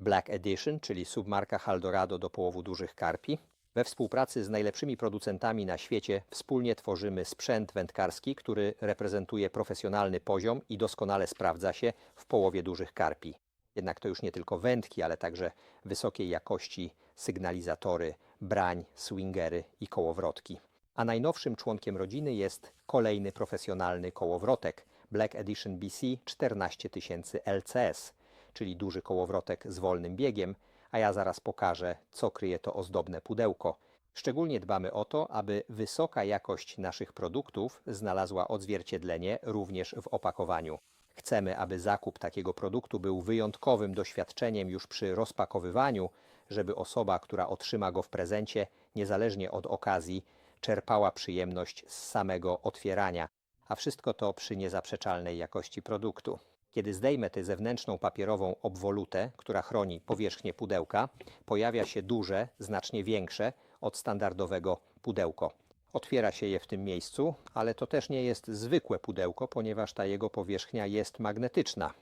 Black Edition, czyli submarka Haldorado do połowu dużych karpi. We współpracy z najlepszymi producentami na świecie wspólnie tworzymy sprzęt wędkarski, który reprezentuje profesjonalny poziom i doskonale sprawdza się w połowie dużych karpi. Jednak to już nie tylko wędki, ale także wysokiej jakości sygnalizatory, brań, swingery i kołowrotki. A najnowszym członkiem rodziny jest kolejny profesjonalny kołowrotek Black Edition BC 14000 LCS, czyli duży kołowrotek z wolnym biegiem, a ja zaraz pokażę, co kryje to ozdobne pudełko. Szczególnie dbamy o to, aby wysoka jakość naszych produktów znalazła odzwierciedlenie również w opakowaniu. Chcemy, aby zakup takiego produktu był wyjątkowym doświadczeniem już przy rozpakowywaniu, żeby osoba, która otrzyma go w prezencie, niezależnie od okazji, czerpała przyjemność z samego otwierania, a wszystko to przy niezaprzeczalnej jakości produktu. Kiedy zdejmę tę zewnętrzną papierową obwolutę, która chroni powierzchnię pudełka, pojawia się duże, znacznie większe od standardowego pudełko. Otwiera się je w tym miejscu, ale to też nie jest zwykłe pudełko, ponieważ ta jego powierzchnia jest magnetyczna.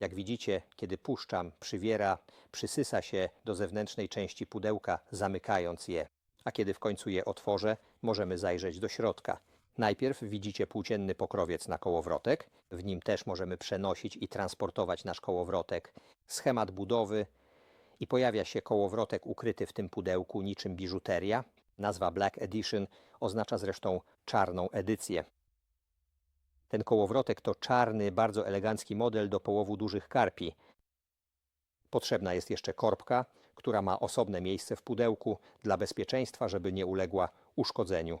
Jak widzicie, kiedy puszczam, przywiera, przysysa się do zewnętrznej części pudełka, zamykając je. A kiedy w końcu je otworzę, możemy zajrzeć do środka. Najpierw widzicie płócienny pokrowiec na kołowrotek. W nim też możemy przenosić i transportować nasz kołowrotek. Schemat budowy i pojawia się kołowrotek ukryty w tym pudełku niczym biżuteria. Nazwa Black Edition oznacza zresztą czarną edycję. Ten kołowrotek to czarny, bardzo elegancki model do połowu dużych karpi. Potrzebna jest jeszcze korbka, która ma osobne miejsce w pudełku dla bezpieczeństwa, żeby nie uległa uszkodzeniu.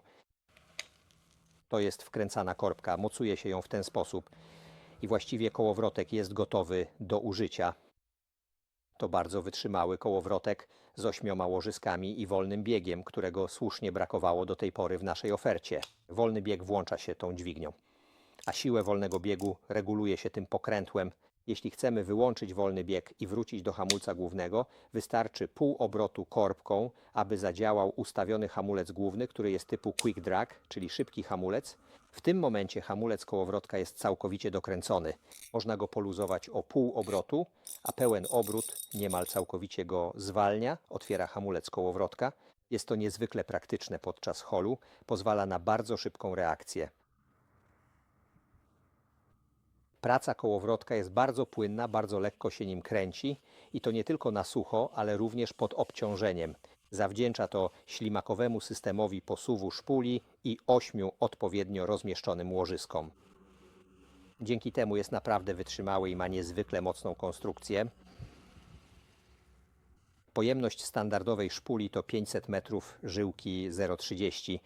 To jest wkręcana korbka, mocuje się ją w ten sposób i właściwie kołowrotek jest gotowy do użycia. To bardzo wytrzymały kołowrotek z ośmioma łożyskami i wolnym biegiem, którego słusznie brakowało do tej pory w naszej ofercie. Wolny bieg włącza się tą dźwignią, a siłę wolnego biegu reguluje się tym pokrętłem. Jeśli chcemy wyłączyć wolny bieg i wrócić do hamulca głównego, wystarczy pół obrotu korbką, aby zadziałał ustawiony hamulec główny, który jest typu quick drag, czyli szybki hamulec. W tym momencie hamulec kołowrotka jest całkowicie dokręcony. Można go poluzować o pół obrotu, a pełen obrót niemal całkowicie go zwalnia, otwiera hamulec kołowrotka. Jest to niezwykle praktyczne podczas holu, pozwala na bardzo szybką reakcję. Praca kołowrotka jest bardzo płynna, bardzo lekko się nim kręci i to nie tylko na sucho, ale również pod obciążeniem. Zawdzięcza to ślimakowemu systemowi posuwu szpuli i ośmiu odpowiednio rozmieszczonym łożyskom. Dzięki temu jest naprawdę wytrzymały i ma niezwykle mocną konstrukcję. Pojemność standardowej szpuli to 500 metrów żyłki 0,30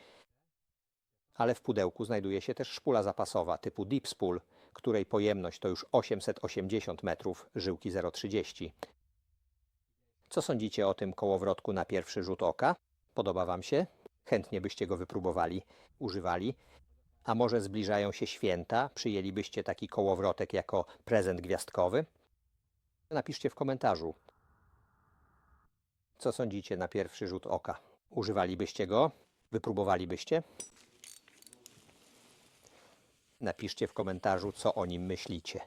ale w pudełku znajduje się też szpula zapasowa typu Deep Spool, której pojemność to już 880 metrów żyłki 0,30. Co sądzicie o tym kołowrotku na pierwszy rzut oka? Podoba Wam się? Chętnie byście go wypróbowali, używali? A może zbliżają się święta? Przyjęlibyście taki kołowrotek jako prezent gwiazdkowy? Napiszcie w komentarzu. Co sądzicie na pierwszy rzut oka? Używalibyście go? Wypróbowalibyście? Napiszcie w komentarzu, co o nim myślicie.